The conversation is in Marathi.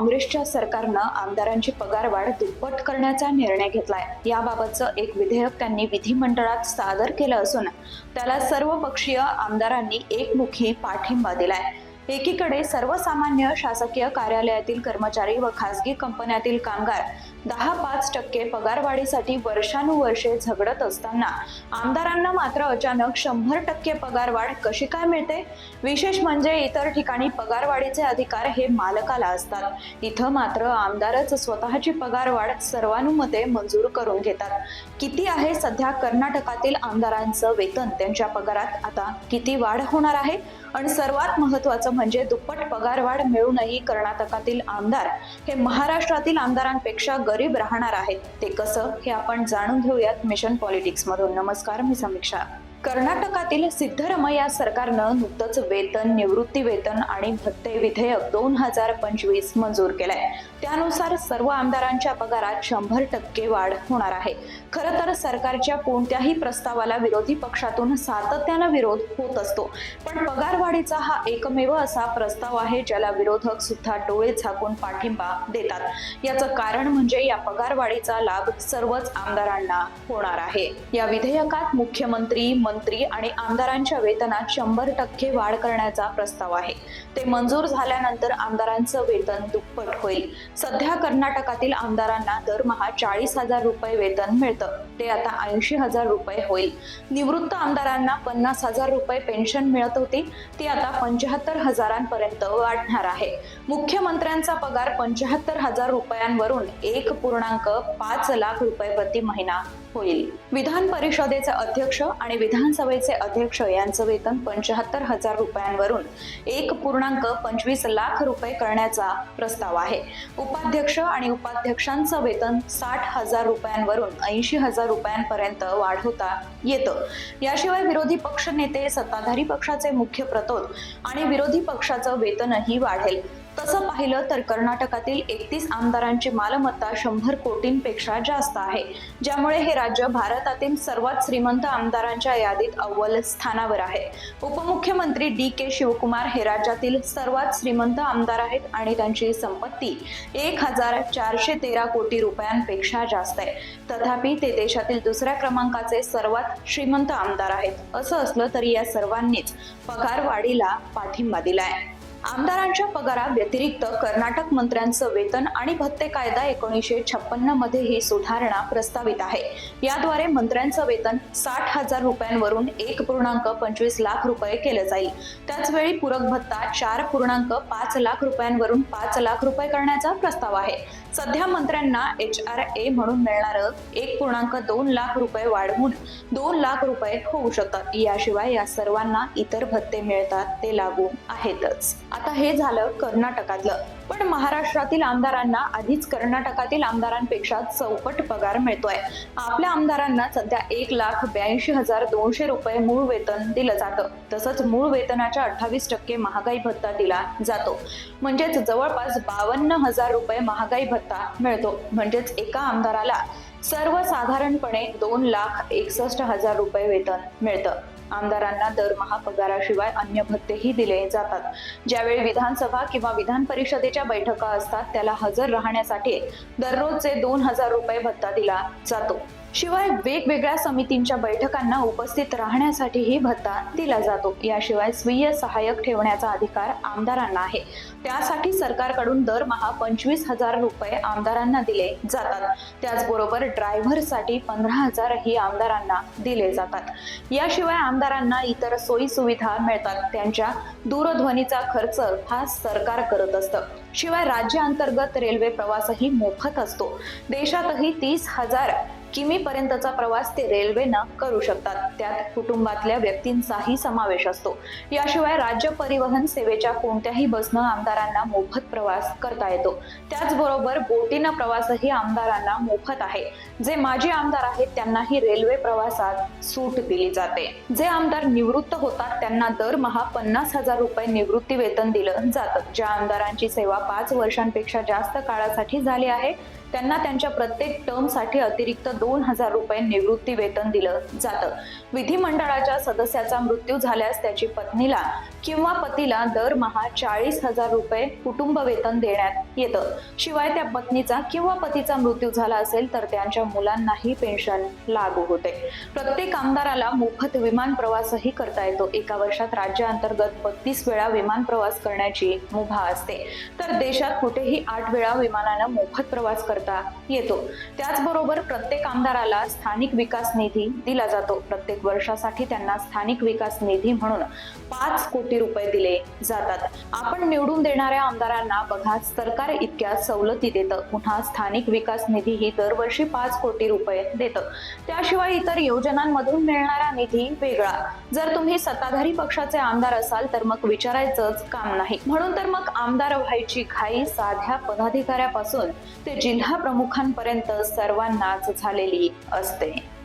काँग्रेसच्या सरकारनं आमदारांची पगारवाढ दुप्पट करण्याचा निर्णय घेतलाय. याबाबतचं एक विधेयक त्यांनी विधिमंडळात सादर केलं असून त्याला सर्वपक्षीय आमदारांनी एकमुखी पाठिंबा दिलाय. एकीकडे सर्वसामान्य शासकीय कार्यालयातील कर्मचारी व खासगी कंपन्यातील कामगार दहा पाच टक्के पगारवाढीसाठी वर्षानुवर्षे झगडत असताना आमदारांना मात्र अचानक शंभर टक्के पगारवाढ कशी काय मिळते? विशेष म्हणजे इतर ठिकाणी पगारवाढीचे अधिकार हे मालकाला असतात. इथं मात्र आमदारच स्वतःची पगारवाढ सर्वानुमते मंजूर करून घेतात. किती आहे सध्या कर्नाटकातील आमदारांचं वेतन? त्यांच्या पगारात आता किती वाढ होणार आहे? आणि सर्वात महत्वाचं म्हणजे म्हणजे दुप्पट पगारवाढ मिळूनही कर्नाटकातील आमदार हे महाराष्ट्रातील आमदारांपेक्षा गरीब राहणार आहेत. ते कसं हे आपण जाणून घेऊयात मिशन पॉलिटिक्स मधून नमस्कार मी समीक्षा. कर्नाटकातील सिद्धरमया सरकारनं नुकतंच वेतन निवृत्ती वेतन आणि भत्ते विधेयक दोन हजार पंचवीस मंजूर केलंय. त्यानुसार सर्व आमदारांच्या पगारात शंभर टक्के वाढ होणार आहे. खरं तर सरकारच्या कोणत्याही प्रस्तावाला विरोधी पक्षातून सातत्यानं विरोध होत असतो. पण पगारवाढीचा हा एकमेव असा प्रस्ताव आहे ज्याला विरोधक सुद्धा डोळे झाकून पाठिंबा देतात. याचं कारण म्हणजे या पगारवाढीचा लाभ सर्वच आमदारांना होणार आहे. या विधेयकात मुख्यमंत्री मंत्री आणि आमदारांच्या वेतनात शंभर टक्के वाढ करण्याचा प्रस्ताव आहे. ते मंजूर झाल्यानंतर आमदारांचं वेतन दुप्पट होईल. सध्या कर्नाटकातील आमदारांना दरमहा चाळीस हजार रुपये वेतन मिळतं. ते आता ऐंशी हजार रुपये होईल. निवृत्त आमदारांना पन्नास हजार रुपये पेन्शन मिळत होती. ती आता पंच्याहत्तर हजारांपर्यंत वाढणार आहे. मुख्यमंत्र्यांचा पगार पंच्याहत्तर हजार रुपयांवरून एक पूर्णांक पाच लाख रुपये प्रति महिना होईल. विधान परिषदेचे अध्यक्ष आणि विधान विधानसभेचे अध्यक्ष यांचं वेतन पंच्याहत्तर हजार रुपयांवरून एक पूर्णांक पंचवीस लाख रुपये करण्याचा प्रस्ताव आहे. उपाध्यक्ष आणि उपाध्यक्षांचं वेतन साठ हजार रुपयांवरून ऐंशी हजार रुपयांपर्यंत वाढवता येतं. याशिवाय विरोधी पक्ष नेते सत्ताधारी पक्षाचे मुख्य प्रतोद आणि विरोधी पक्षाचं वेतनही वाढेल. तसं पाहिलं तर कर्नाटकातील एकतीस आमदारांची मालमत्ता शंभर कोटींपेक्षा जास्त आहे ज्यामुळे हे राज्य भारतातील सर्वात श्रीमंत आमदारांच्या यादीत अव्वल स्थानावर आहे. उपमुख्यमंत्री डी के शिवकुमार हे राज्यातील सर्वात श्रीमंत आमदार आहेत आणि त्यांची संपत्ती एक हजार चारशे तेरा कोटी रुपयांपेक्षा जास्त आहे. तथापि ते देशातील दुसऱ्या क्रमांकाचे सर्वात श्रीमंत आमदार आहेत असं असलं तरी या सर्वांनीच पगार वाढीला पाठिंबा दिलाय. आमदारांच्या पगारा व्यतिरिक्त कर्नाटक मंत्र्यांचं वेतन आणि भत्ते कायदा एकोणीसशे छप्पन्नमध्ये ही सुधारणा प्रस्तावित आहे. याद्वारे मंत्र्यांचं वेतन साठ हजार रुपयांवरून एक पूर्णांक पंचवीस लाख रुपये केलं जाईल. त्याचवेळी पूरक भत्ता चार पूर्णांक पाच लाख रुपयांवरून पाच लाख रुपये करण्याचा प्रस्ताव आहे. सध्या मंत्र्यांना एच आर ए म्हणून मिळणारं एक पूर्णांक दोन लाख रुपये वाढवून दोन लाख रुपये होऊ शकतात. याशिवाय या सर्वांना इतर भत्ते मिळतात ते लागू आहेतच. आता हे झालं कर्नाटकातलं. पण महाराष्ट्रातील आमदारांना आधीच कर्नाटकातील आमदारांपेक्षा चौपट पगार मिळतोय. आपल्या आमदारांना सध्या एक लाख ब्याऐंशी हजार दोनशे रुपये मूळ वेतन दिलं जातं. तसंच मूळ वेतनाच्या अठ्ठावीस टक्के महागाई भत्ता दिला जातो. म्हणजेच जवळपास बावन्न हजार रुपये महागाई भत्ता मिळतो. म्हणजेच एका आमदाराला सर्वसाधारणपणे दोन लाख एकसष्ट हजार रुपये वेतन मिळतं. आमदारांना दरमहा पगाराशिवाय अन्य भत्तेही दिले जातात. ज्यावेळी विधानसभा किंवा विधान परिषदेच्या बैठका असतात त्याला हजर राहण्यासाठी दररोजचे दोन हजार रुपये भत्ता दिला जातो. शिवाय वेगवेगळ्या समितींच्या बैठकांना उपस्थित राहण्यासाठीही भत्ता दिला जातो. याशिवाय स्वीय सहाय्यक ठेवण्याचा अधिकार आमदारांना आहे. त्यासाठी सरकारकडून दरमहा पंचवीस हजार रुपये आमदारांना दिले जातात. त्याचबरोबर ड्रायव्हरसाठी पंधरा हजारही आमदारांना दिले जातात. याशिवाय आमदारांना इतर सोयी सुविधा मिळतात. त्यांच्या दूरध्वनीचा खर्च हा सरकार करत असतं. शिवाय राज्यांतर्गत रेल्वे प्रवासही मोफत असतो. देशातही तीस हजार किमी पर्यंतचा प्रवास ते रेल्वेनं करू शकतात. त्यात कुटुंबातल्या व्यक्तींचाही समावेश असतो. याशिवाय राज्य परिवहन सेवेच्या कोणत्याही बसनं आमदारांना मोफत प्रवास करता येतो. त्याचबरोबर बोटीनं प्रवासही आमदारांना मोफत आहे. जे माजी आमदार आहेत त्यांनाही रेल्वे प्रवासात सूट दिली जाते. जे आमदार निवृत्त होतात त्यांना दरमहा पन्नास हजार रुपये निवृत्ती वेतन दिलं जातं. ज्या आमदारांची सेवा पाच वर्षांपेक्षा जास्त काळासाठी झाली आहे त्यांना त्यांच्या प्रत्येक टर्मसाठी अतिरिक्त दोन हजार रुपये निवृत्ती वेतन दिलं जातं. विधिमंडळाच्या सदस्याचा मृत्यू झाल्यास त्याची पत्नीला किंवा पतीला दरमहा चाळीस हजार रुपये कुटुंब वेतन देण्यात येतं. शिवाय त्या पत्नीचा किंवा पतीचा मृत्यू झाला असेल तर त्यांच्या मुलांनाही पेन्शन लागू होते. प्रत्येक आमदाराला मोफत विमान प्रवासही करता येतो. एका वर्षात राज्याअंतर्गत बत्तीस वेळा विमान प्रवास करण्याची मुभा असते. तर देशात कुठेही आठ वेळा विमानानं मोफत प्रवास करता येतो. त्याचबरोबर प्रत्येक आमदाराला स्थानिक विकास निधी दिला जातो. प्रत्येक वर्षासाठी त्यांना स्थानिक विकास निधी म्हणून पाच कोटी रुपये दिले जातात. आपण निवडून देणाऱ्या आमदारांना बघा सरकार सरकार इतक्या सवलती देतं. पुन्हा स्थानिक विकास निधी ही दरवर्षी पाच कोटी रुपये देतं. त्याशिवाय इतर योजनांमधून मिळणारा निधी वेगळा. जर तुम्ही सत्ताधारी पक्षाचे आमदार असाल तर मग विचारायचंच काम नाही. म्हणून तर मग आमदार व्हायची घाई साध्या पदाधिकाऱ्यापासून ते जिल्हा प्रमुखांपर्यंत सर्वांनाच झालेली असते.